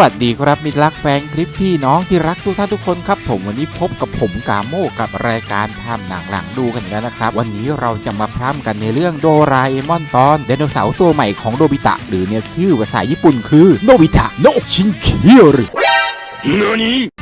วัสดีครับมิตรรักแฟนคลิปพี่น้องที่รักทุกท่านทุกคนครับ ผมวันนี้พบกับผมกาโมกับรายการพามหนังหลังดูกันแล้วนะครับ วันนี้เราจะมาพร่ำกันในเรื่องโดราเอมอนตอนไดโนเสาร์ตัวใหม่ของโดบิตะ หรือเนี่ยชื่อภาษาญี่ปุ่นคือโนบิตะโนชินคิริ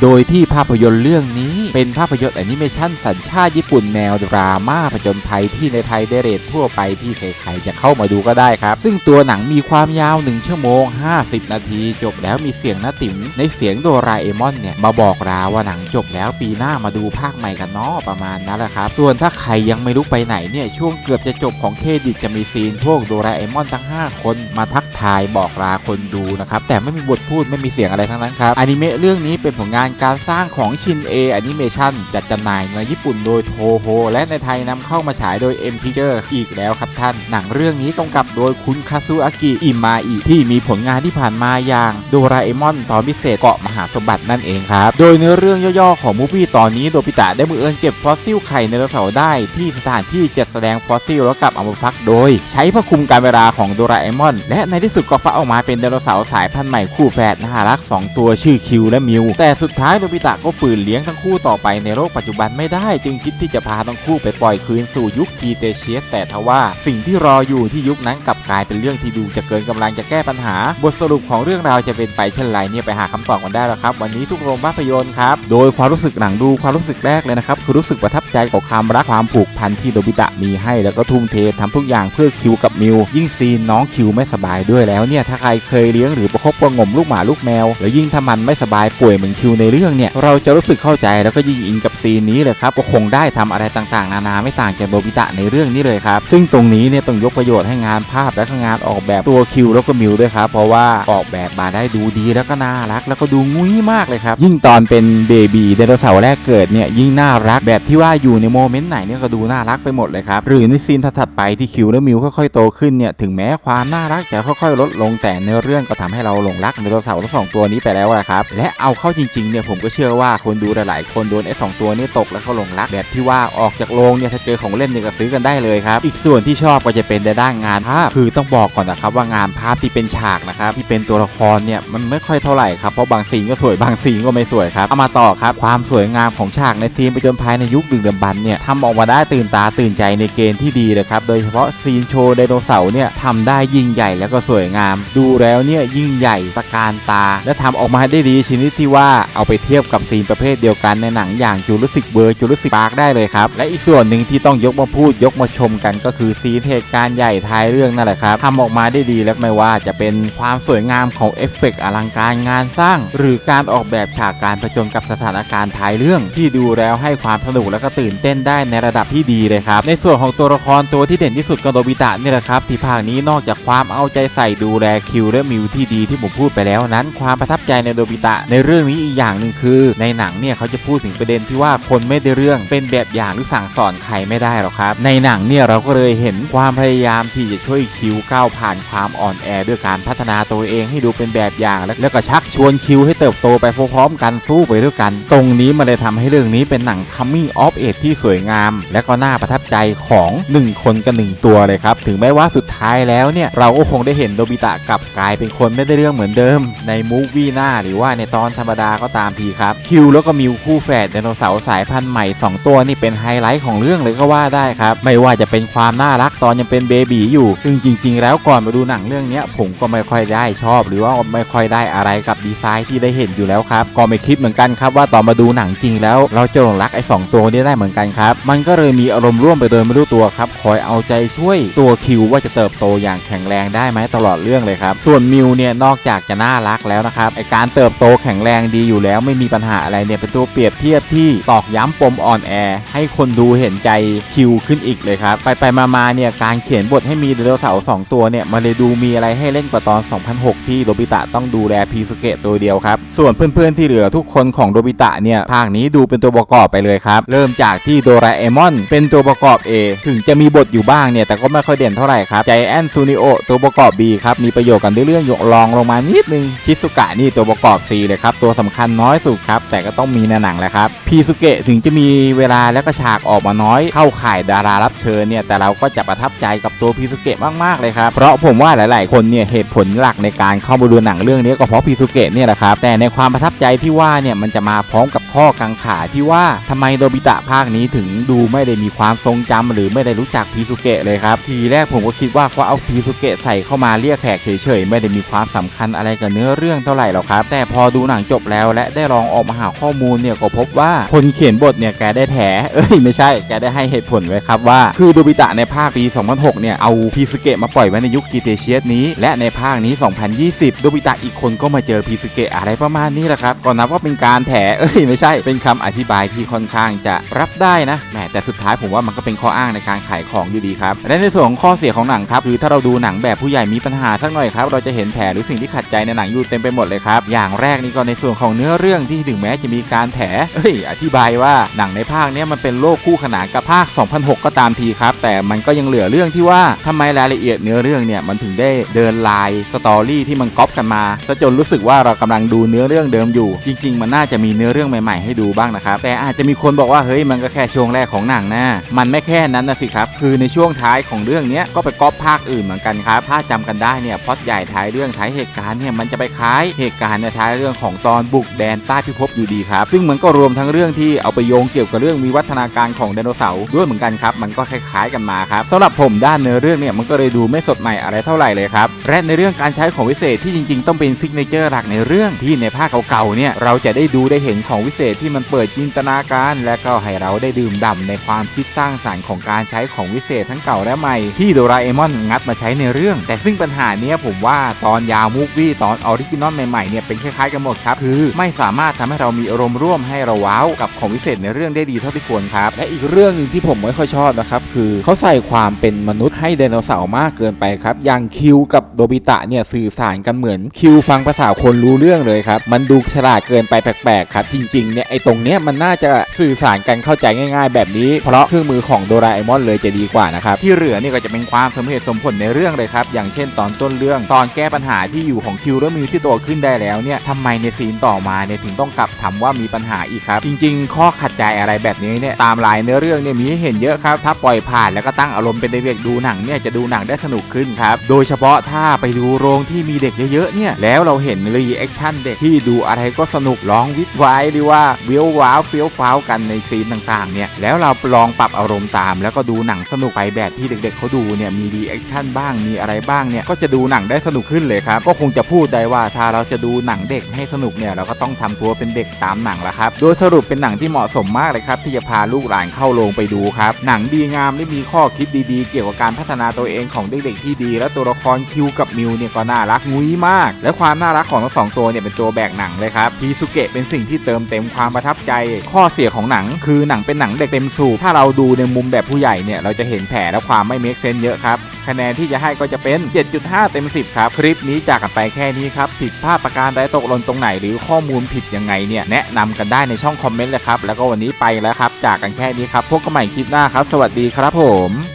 โดยที่ภาพยนตร์เรื่องนี้เป็นภาพยนตร์แอนิเมชันสัญชาติญี่ปุ่นแนวดราม่าผจญภัยที่ในไทยได้เรททั่วไปที่ใครๆจะเข้ามาดูก็ได้ครับ ซึ่งตัวหนังมีความยาว 1 ชั่วโมง 50 นาที จบแล้วมีเสียงนาติ๋มในเสียงโดราเอมอนเนี่ย มาบอกราว่าหนังจบแล้วปีหน้ามาดูภาคใหม่กันเนาะประมาณนั้นแหละครับ ส่วนถ้าใครยังไม่รู้ไปไหนเนี่ย ช่วงเกือบจะจบของเครดิตจะมีซีนพวกโดราเอมอนทั้ง 5 คนมาทักทายบอกลาคนดูนะครับแต่ไม่มีบทพูดไม่มีเสียงอะไรทั้งนั้นครับอนิเมะเรื่องื่องนี้เป็นผลงานการสร้างของชินเอแอนิเมชันจัดจำหน่ายในญี่ปุ่นโดยโทโฮและในไทยนำเข้ามาฉายโดย M Picture อีกแล้วครับท่าน หนังเรื่องนี้กำกับโดยคุณคาซุอากิอิมาอิที่มีผลงานที่ผ่านมาอย่างโดราเอมอนตอนพิเศษเกาะมหาสมบัตินั่นเองครับ โดยเนื้อเรื่องย่อๆ ของมูฟี่ตอนนี้โดบิตะได้มือเอิญเก็บฟอสซิลไข่ในไดโนเสาร์ได้ที่สถานที่จัดแสดงฟอสซิลแล้วกลับเอามาฟักโดย ใช้ผ้าคลุมการเวลาของโดราเอมอน และในที่สุดก็ฟักออกมาเป็นไดโนเสาร์สายพันธุ์ใหม่คู่แฝดน่ารัก 2 ตัวชื่อคิวและมิว แต่สุดท้ายโดบิตะก็ฝืนเลี้ยงทั้งคู่ต่อไปในโลกปัจจุบันไม่ได้ จึงคิดที่จะพาทั้งคู่ไปปล่อยคืนสู่ยุคกีเตเชียสแต่ทว่า สิ่งที่รออยู่ที่ยุคนั้นกลับกลายเป็นเรื่องที่ดูจะเกินกำลังจะแก้ปัญหา บทสรุปของเรื่องราวจะเป็นไปเช่นไรเนี่ยไปหาคำตอบกันได้แล้วครับ วันนี้ทุกโรงภาพยนตร์ครับโดยความรู้สึกหลังดูความรู้สึกแรกเลยนะครับคือรู้สึกประทับใจกับความรักความผูกพันที่โดบิตะมีให้แล้วก็ทุ่มเททำทุกอย่างเพื่อคิวกับมิว ยิ่งซีนน้องคิวไม่สบายด้วยแล้วเนี่ยถ้าใครเคยเลี้ยงหรือประคบประงมลูกหมาลูกแมวแล้วยิ่งถ้ามันไม่สบายป่วยเหมือนคิวในเรื่องเนี่ยเราจะรู้สึกเข้าใจแล้วก็ยิ่งอินกับซีนนี้เลยครับก็คงได้ทำอะไรต่างๆ นานาไม่ต่างจากโดบิตะในเรื่องนี้เลยครับซึ่งตรงนี้เนี่ยต้องยกประโยชน์ให้งานภาพและก็งานออกแบบตัวคิวแล้วก็มิวด้วยครับเพราะว่าออกแบบมาได้ดูดีแล้วก็น่ารัก แล้วก็ดูงุ้ยมากเลยครับยิ่งตอนเป็นเบบีไดโนเสาร์แรกเกิดเนี่ยยิ่งน่ารักแบบที่ว่าอยู่ในโมเมนต์ไหนเนี่ยก็ดูน่ารักไปหมดเลยครับหรือในซีนถัดไปที่คิวและมิวค่อยๆโตขึ้นเนี่ยถึงแม้ความน่ารักจะค่อยๆ ลดลงแต่ในเรื่องก็ทำให้เราหลงรักไดโนเสาร์ทั้งสองตัวนี้ไปแล้วละครับและเอาเข้าจริงๆเนี่ยผมก็เชื่อว่าคนดูหลายๆคนโดนไอ้สองตัวนี้ตกแล้วก็หลงรักแบบที่ว่าออกจากโรงเนี่ยถ้าเจอของเล่นเนี่ยก็ซื้อกันได้เลยครับ อีกส่วนที่ชอบก็จะเป็นในด้านงานภาพคือต้องบอกก่อนนะครับว่างานภาพที่เป็นฉากนะครับที่เป็นตัวละครเนี่ยมันไม่ค่อยเท่าไหร่ครับเพราะบางซีนก็สวยบางซีนก็ไม่สวยครับเอามาต่อครับความสวยงามของฉากในซีนไปจนภายในยุคดึกดำบรรเนี่ยทำออกมาได้ตื่นตาตื่นใจในเกณฑ์ที่ดีเลยครับโดยเฉพาะซีนโชว์ไดโนเสาร์เนี่ยทำได้ยิ่งใหญ่แล้วก็สวยงาม ดูแล้วเนี่ยยิ่งใหญ่ตะการตา และทำออกมาได้ดีชนิดที่ว่าเอาไปเทียบกับซีนประเภทเดียวกันในหนังอย่างจูราสสิกเบิร์จูราสสิกปาร์คได้เลยครับ และอีกส่วนหนึ่งที่ต้องยกมาพูดยกมาชมกันก็คือซีนเหตุการณ์ใหญ่ท้ายเรื่องนั่นแหละครับทำออกมาได้ดีและไม่ว่าจะเป็นความสวยงามของเอฟเฟกต์อลังการงานสร้าง หรือการออกแบบฉากการผจญกับสถานการณ์ท้ายเรื่อง ที่ดูแล้วให้ความสนุกและก็ตื่นเต้นได้ในระดับที่ดีเลยครับในส่วนของตัวละครตัวที่เด่นที่สุดก็โดบิตะนี่แหละครับที่ภาคนี้นอกจากความเอาใจใส่ดูแลคิวและมิวที่ดีที่ผมพูดไปแล้วนั้น ความประทับใจในโดบิตะในในเรื่องนี้อีกอย่างหนึ่งคือ ในหนังเนี่ยเขาจะพูดถึงประเด็นที่ว่าคนไม่ได้เรื่องเป็นแบบอย่างหรือสั่งสอนใครไม่ได้หรอกครับ ในหนังเนี่ยเราก็เลยเห็นความพยายามที่จะช่วยคิวก้าวผ่านความอ่อนแอด้วยการพัฒนาตัวเองให้ดูเป็นแบบอย่าง แล้วก็ชักชวนคิวให้เติบโตไปพร้อมๆกันสู้ไปด้วยกัน ตรงนี้มันเลยทำให้เรื่องนี้เป็นหนัง coming of age ที่สวยงาม และก็น่าประทับใจของ 1 คนกับ1ตัวเลยครับ ถึงแม้ว่าสุดท้ายแล้วเนี่ยเราก็คงได้เห็นโดบิตะกลับกลายเป็นคนไม่ได้เรื่องเหมือนเดิม ในมูฟวี่หน้าหรือว่าในตอนธรรมดาก็ตามทีครับคิวแล้วก็มิวคู่แฝดไดโนเสาร์สายพันธุ์ใหม่ 2 ตัวนี่เป็นไฮไลท์ของเรื่องเลยก็ว่าได้ครับไม่ว่าจะเป็นความน่ารักตอนยังเป็นเบบีอยู่ ซึ่งจริง ๆ แล้วก่อนมาดูหนังเรื่องนี้ผมก็ไม่ค่อยได้ชอบ หรือว่าไม่ค่อยได้อะไรกับดีไซน์ที่ได้เห็นอยู่แล้วครับก็ไม่คิดเหมือนกันครับว่าตอนมาดูหนังจริงแล้ว เราจะหลงรักไอ้สองตัวนี้ได้เหมือนกันครับมันก็เลยมีอารมณ์ร่วมไปโดยไม่รู้ตัวครับคอยเอาใจช่วยตัวคิวว่าจะเติบโตอย่างแข็งแรงได้ไหมตลอดเรื่องเลยครับส่วนมิวเนี่ยนอกจากจะน่ารักแล้วนะครับไอการเติบโตแข็งแรงดีอยู่แล้วไม่มีปัญหาอะไรเนี่ยเป็นตัวเปรียบเทียบที่ตอกย้ำปมอ่อนแอ ให้คนดูเห็นใจคิวขึ้นอีกเลยครับ ไปไปมามาเนี่ยการเขียนบทให้มีไดโนเสาร์สองตัวเนี่ยมันเลยดูมีอะไรให้เล่นกว่าตอน 2006 ที่โดบิตะต้องดูแลพีสุเกะตัวเดียวครับ ส่วนเพื่อนๆที่เหลือทุกคนของโดบิตะเนี่ยภาคนี้ดูเป็นตัวประกอบไปเลยครับ เริ่มจากที่โดราเอมอนเป็นตัวประกอบ A ถึงจะมีบทอยู่บ้างเนี่ยแต่ก็ไม่ค่อยเด่นเท่าไหร่ครับใจแอนซูนิโอตัวประกอบ B ครับมีประโยชน์กันเรื่องๆยกลองลงมานิดนึงชิสุกะนี่ตัวประกอบ C เลยครับตัวสำคัญน้อยสุดครับแต่ก็ต้องมีในหนังแหละครับพีสุเกะถึงจะมีเวลาและก็ฉากออกมาน้อยเข้าข่ายดารารับเชิญเนี่ยแต่เราก็จะประทับใจกับตัวพีสุเกะมากๆเลยครับเพราะผมว่าหลาย ๆ คนเนี่ยเหตุผลหลักในการเข้ามาดูหนังเรื่องนี้ก็เพราะพีสุเกะเนี่ยแหละครับแต่ในความประทับใจที่ว่าเนี่ยมันจะมาพร้อมกับ ข้อกังขาที่ว่าทำไมโดบิตะภาคนี้ถึงดูไม่ได้มีความทรงจำหรือไม่ได้รู้จักพีสุเกะเลยครับ ทีแรกผมก็คิดว่าเขาเอาพีสุเกะใส่เข้ามาเรียกแขกเฉยๆ ไม่ได้มีความสำคัญอะไรกับเนื้อเรื่องเท่าไหร่หรอกครับ แต่พอดูหนังจบแล้วและได้ลองออกมาหาข้อมูลเนี่ยก็พบว่าคนเขียนบทเนี่ยแกได้แถเอ้ยไม่ใช่แกได้ให้เหตุผลไว้ครับว่า คือโดบิตะในภาคปี 2006 เนี่ยเอาพีสุเกะมาปล่อยไว้ในยุคกีเตเชียสนี้ และในภาคนี้ 2020 โดบิตะอีกคนก็มาเจอพีสุเกะอะไรประมาณนี้แหละครับก็นับว่าเป็นการแถเอ้ยไม่ใช่เป็นคำอธิบายที่ค่อนข้างจะรับได้นะแหมแต่สุดท้ายผมว่ามันก็เป็นข้ออ้างในการขายของอยู่ดีครับและในส่วนของข้อเสียของหนังครับคือถ้าเราดูหนังแบบผู้ใหญ่มีปัญหาสักหน่อยครับเราจะเห็นแผลหรือสิ่งที่ขัดใจในหนังอยู่เต็มไปหมดเลยครับอย่างแรกนี่ก็ในส่วนของเนื้อเรื่องที่ถึงแม้จะมีการแถเอ้ยอธิบายว่าหนังในภาคนี้มันเป็นโลกคู่ขนานกับภาค 2006 ก็ตามทีครับ แต่มันก็ยังเหลือเรื่องที่ว่าทำไมรายละเอียดเนื้อเรื่องเนี่ยมันถึงได้เดินลายสตอรี่ที่มันก๊อปกันมาซะจนรู้สึกว่าเรากำลังดูเนื้อเรื่องเดิมอยู่ จริง ๆ มันน่าจะมีเนื้อเรื่องใหม่ๆให้ดูบ้างนะครับ แต่อาจจะมีคนบอกว่าเฮ้ยมันก็แค่ช่วงแรกของหนังนะมันไม่แค่นั้นนะสิครับคือในช่วงท้ายของเรื่องนี้ก็ไปก๊อปภาคอื่นเหมือนกันครับถ้าจำกันได้เนี่ยพอดใหญ่ท้ายเรื่องท้ายเหตุการณ์เนี่ยมันจะไปคล้ายเหตุการณ์ในท้ายเรื่องของตอนบุกแดนใต้พิภพอยู่ดีครับซึ่งมันก็รวมทั้งเรื่องที่เอาไปโยงเกี่ยวกับเรื่องวิวัฒนาการของไดโนเสาร์ด้วยเหมือนกันครับมันก็คล้ายๆกันมาครับสำหรับผมด้านเนื้อเรื่องเนี่ยมันก็เลยดูไม่สดใหม่อะไรเท่าไหร่เลยครับและในเรื่องการใช้ของวิเศษที่จริง ๆ ต้องเป็นซิกเนเจอร์หลักในเรื่องที่ในภาคเก่าๆเนี่ยเราจะได้ดูได้เห็นของวิเศษที่มันเปิดจินตนาการ และก็ให้เราได้ดื่มด่ำในความคิดสร้างสรรค์ของการใช้ของวิเศษทั้งเก่าและใหม่ ที่โดราเอมอนงัดมาใช้ในเรื่อง แต่ซึ่งปัญหาเนี้ยผมว่าตอนยาวมูฟวี่ตอนออริจินอลใหม่ๆเนี่ยเป็นคล้ายๆกันหมดครับ คือไม่สามารถทำให้เรามีอารมณ์ร่วมให้เราว้าวกับของวิเศษในเรื่องได้ดีเท่าที่ควรครับ และอีกเรื่องหนึ่งที่ผมไม่ค่อยชอบนะครับคือเขาใส่ความเป็นมนุษย์ให้ไดโนเสาร์มากเกินไปครับอย่างคิวกับโดบิตะเนี่ยสื่อสารกันเหมือนคิวฟังภาษาคนรู้เรื่องเลยครับมันดูฉลาดเกินไปแปลกๆครับจริงๆเนี่ยไอ้ตรงเนี้ยมันน่าจะสื่อสารกันเข้าใจง่าย ๆ แบบนี้ เพราะเครื่องมือของโดราเอมอนเลยจะดีกว่านะครับที่เหลือนี่ก็จะเป็นความสมเหตุสมผลในเรื่องเลยครับอย่างเช่นตอนต้นเรื่องตอนแก้ปัญหาที่อยู่ของคิวและมิวที่โตขึ้นได้แล้วเนี่ยทำไมในซีนต่อมาเนี่ยถึงต้องกลับทำว่ามีปัญหาอีกครับ จริง ๆ ข้อขัดใจอะไรแบบนี้เนี่ยตามลายเนื้อเรื่องเนี่ยมีให้เห็นเยอะครับถ้าปล่อยผ่านแล้วก็ตั้งอารมณ์เป็นเด็กๆดูหนังเนี่ยจะดูหนังได้สนุกขึ้นครับโดยเฉพาะถ้าไปดูโรงที่มีเด็กเยอะๆเนี่ยแล้วเราเห็นรีแอคชั่นเด็กที่ดูอะไรก็สนุกร้องวิดไว้หรือว่าวิวว้าวเฟี้ยวฟ้าวกันในซีนต่างๆเนี่ยแล้วเราลองปรับอารมณ์ตาม แล้วก็ดูหนังสนุกไปแบบที่เด็กๆเขาดูเนี่ยมีรีแอคชั่นบ้างมีอะไรบ้างเนี่ยก็จะดูหนังได้สนุกขึ้นเลยครับก็คงจะพูดได้ว่าถ้าเราจะดูหนังเด็กให้สนุกเนี่ยเราก็ต้องทำตัวเป็นเด็กตามหนังละครับโดยสรุปเป็นหนังที่เหมาะสมมากเลยครับที่จะพาลูกหลานเข้าโรงไปดูครับหนังดีงามและมีข้อคิดดีๆ เกี่ยวกับการพัฒนาตัวเองของเด็กๆที่ดี และตัวละครคิวกับมิวเนี่ยก็น่ารักงุ้ยมาก และความน่ารักของทั้งสองตัวเนี่ยเป็นตัวแบกหนังเลยครับพีสุเกะเป็นสิ่งที่เติมเต็มความประทับใจ ข้อเสียของหนัง คือหนังเป็นหนังเด็กเต็มสูบถ้าเราดูในมุมแบบผู้ใหญ่เนี่ยเราจะเห็นแผลและความไม่เมคเซนเยอะครับคะแนนที่จะให้ก็จะเป็น 7.5 เต็ม 10 ครับ คลิปนี้จากกันไปแค่นี้ครับ ผิดพลาดประการใดตกหล่นตรงไหน หรือข้อมูลผิดยังไงเนี่ย แนะนำกันได้ในช่องคอมเมนต์เลยครับ แล้วก็วันนี้ไปแล้วครับ จากกันแค่นี้ครับ พบกันใหม่คลิปหน้าครับ สวัสดีครับผม